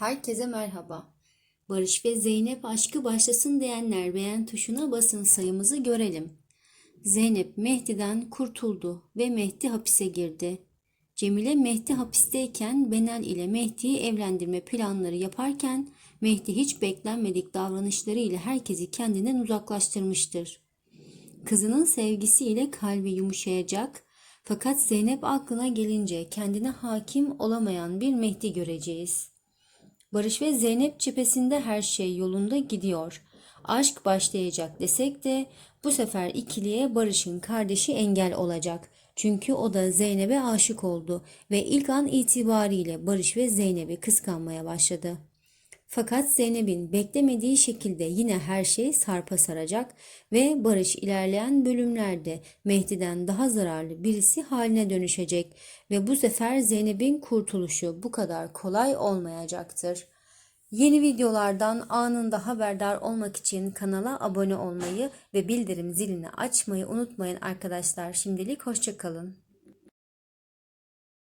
Herkese merhaba. Barış ve Zeynep aşkı başlasın diyenler beğen tuşuna basın sayımızı görelim. Zeynep Mehdi'den kurtuldu ve Mehdi hapise girdi. Cemile Mehdi hapisteyken Benel ile Mehdi'yi evlendirme planları yaparken Mehdi hiç beklenmedik davranışlarıyla herkesi kendinden uzaklaştırmıştır. Kızının sevgisiyle kalbi yumuşayacak fakat Zeynep aklına gelince kendine hakim olamayan bir Mehdi göreceğiz. Barış ve Zeynep cephesinde her şey yolunda gidiyor. Aşk başlayacak desek de bu sefer ikiliye Barış'ın kardeşi engel olacak. Çünkü o da Zeynep'e aşık oldu ve ilk an itibariyle Barış ve Zeynep'i kıskanmaya başladı. Fakat Zeynep'in beklemediği şekilde yine her şey sarpa saracak ve Barış ilerleyen bölümlerde Mehdi'den daha zararlı birisi haline dönüşecek ve bu sefer Zeynep'in kurtuluşu bu kadar kolay olmayacaktır. Yeni videolardan anında haberdar olmak için kanala abone olmayı ve bildirim zilini açmayı unutmayın arkadaşlar. Şimdilik hoşçakalın.